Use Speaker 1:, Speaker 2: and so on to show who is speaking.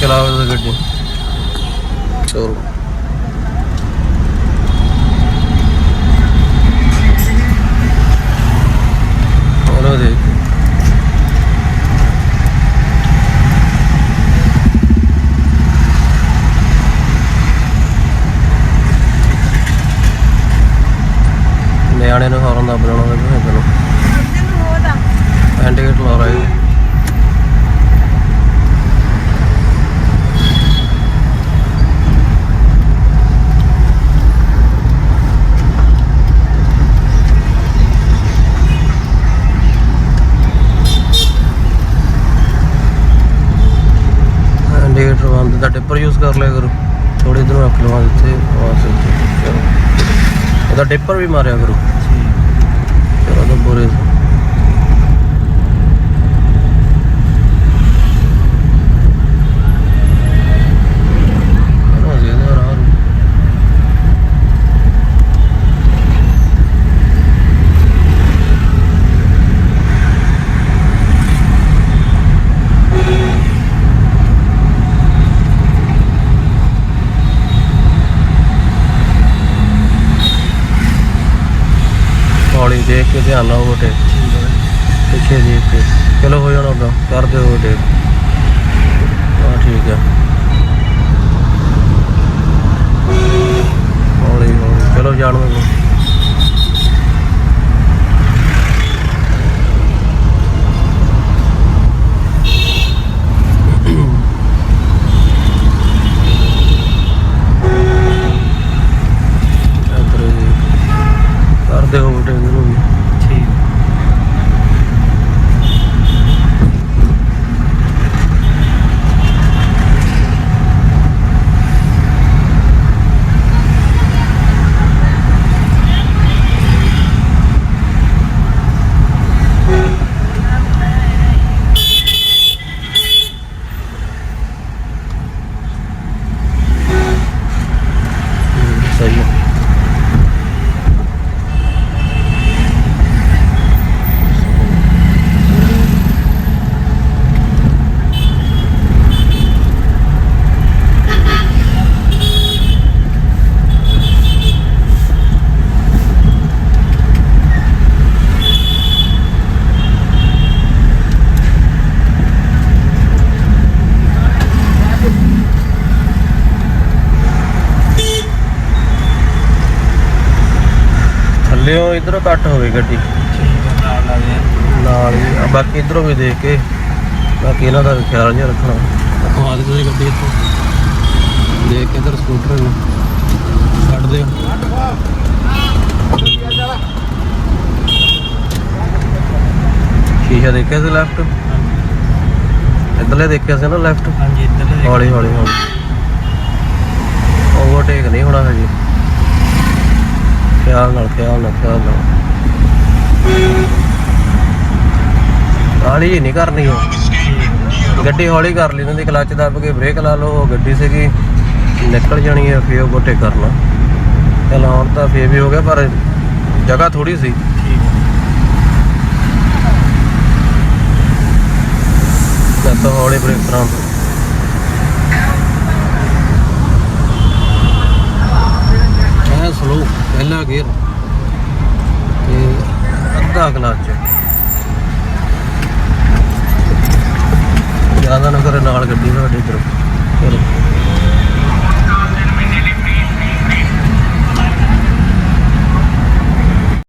Speaker 1: ਚਲਾਓ ਤੁਸੀਂ ਗੱਡੀ ਚਲੋ ਚਲੋ ਜੀ ਨਿਆਣੇ ਨੂੰ ਹੌਰਨ ਦਾ ਬਣਾਉਣਾ ਵੀ ਹੈ ਤੈਨੂੰ ਇੰਡੀਕੇਟਰ ਲਾ ਰਿਹਾ ਜੀ ਇੰਡੀਕੇਟਰ ਬੰਦ ਦਾ ਟਿੱਪਰ ਯੂਜ਼ ਕਰ ਲਿਆ ਕਰੋ। ਥੋੜੀ ਦਿਨ ਰੱਖ ਲਵਾਂ ਇੱਥੇ ਚਲੋ। ਉਹਦਾ ਟਿੱਪਰ ਵੀ ਮਾਰਿਆ ਕਰੋ। ਚਲੋ ਬੁਰੇ ਹੌਲੀ ਦੇਖ ਕੇ ਧਿਆਨ ਨਾਲ ਓਵਰਟੇਕ ਪਿੱਛੇ ਦੇਖ ਕੇ। ਚਲੋ ਹੋ ਜਾਣਾ ਉਦਾਂ। ਕਰ ਦਿਓ ਓਵਰਟੇਕ ਹਾਂ, ਠੀਕ ਹੈ ਹੌਲੀ ਹੌਲੀ ਚਲੋ ਜਾਣ ਦੋ ਇੱਧਰ ਜੀ ਕਰ ਦਿਓ ਓਵਰਟੇਕ ਇਹਨੂੰ ਵੀ
Speaker 2: ਠੀਕ
Speaker 1: ਹਮ, ਸਹੀ ਹੈ ਥੱਲਿਓ ਇਧਰੋਂ ਕੱਟ ਹੋਵੇ ਗੱਡੀ। ਨਾਲ ਹੀ ਆ ਬਾਕੀ ਇਧਰੋਂ ਵੀ ਦੇਖ ਕੇ ਬਾਕੀ ਇਹਨਾਂ ਦਾ ਖਿਆਲ ਜਿਹਾ ਰੱਖਣਾ। ਖਵਾ ਦੇ ਤੁਸੀਂ ਗੱਡੀ ਇੱਥੋਂ? ਦੇਖ ਕੇ ਇਧਰ ਸਕੂਟਰ ਨੂੰ। ਛੱਡ ਦਿਓ। ਸ਼ੀਸ਼ਾ ਦੇਖਿਆ ਸੀ ਲੈਫਟ ਇੱਧਰਲੇ ਦੇਖਿਆ ਸੀ ਨਾ ਲੈਫਟ
Speaker 2: ਹਾਂਜੀ ਇੱਧਰ ਹੌਲੀ ਹੌਲੀ ਹੌਲੀ।
Speaker 1: ਓਵਰਟੇਕ ਨਹੀਂ ਹੋਣਾ ਹਜੇ। ਖਿਆਲ ਨਾਲ ਖਿਆਲ ਨਾਲ ਖਿਆਲ ਨਾਲ। ਹੌਲੀ ਨਹੀਂ ਕਰਨੀ
Speaker 2: ਉਹ।
Speaker 1: ਗੱਡੀ ਹੌਲੀ ਕਰ ਲਈ ਇਹਨਾਂ ਦੀ ਦੱਬ ਕੇ ਬ੍ਰੇਕ ਲਾ ਲਓ ਗੱਡੀ ਸੀਗੀ, ਨਿਕਲ ਜਾਣੀ ਹੈ ਫੇਰ ਓਵਰਟੇਕ ਕਰਨਾ। ਚਲ ਹੁਣ ਤਾਂ ਫੇਰ ਵੀ ਹੋ ਗਿਆ, ਪਰ ਜਗ੍ਹਾ ਥੋੜੀ ਸੀ। ਤਾਂ ਹੌਲੀ ਬ੍ਰੇਕ ਕਰਾਂ ਪਹਿਲਾ ਗੇਅਰ। ਤੇ ਅੱਧਾ ਕਲਚ ਜ਼ਿਆਦਾ ਨਾ ਕਰੇ ਨਾਲ ਗੱਡੀ ਤੁਹਾਡੇ ਇੱਧਰ।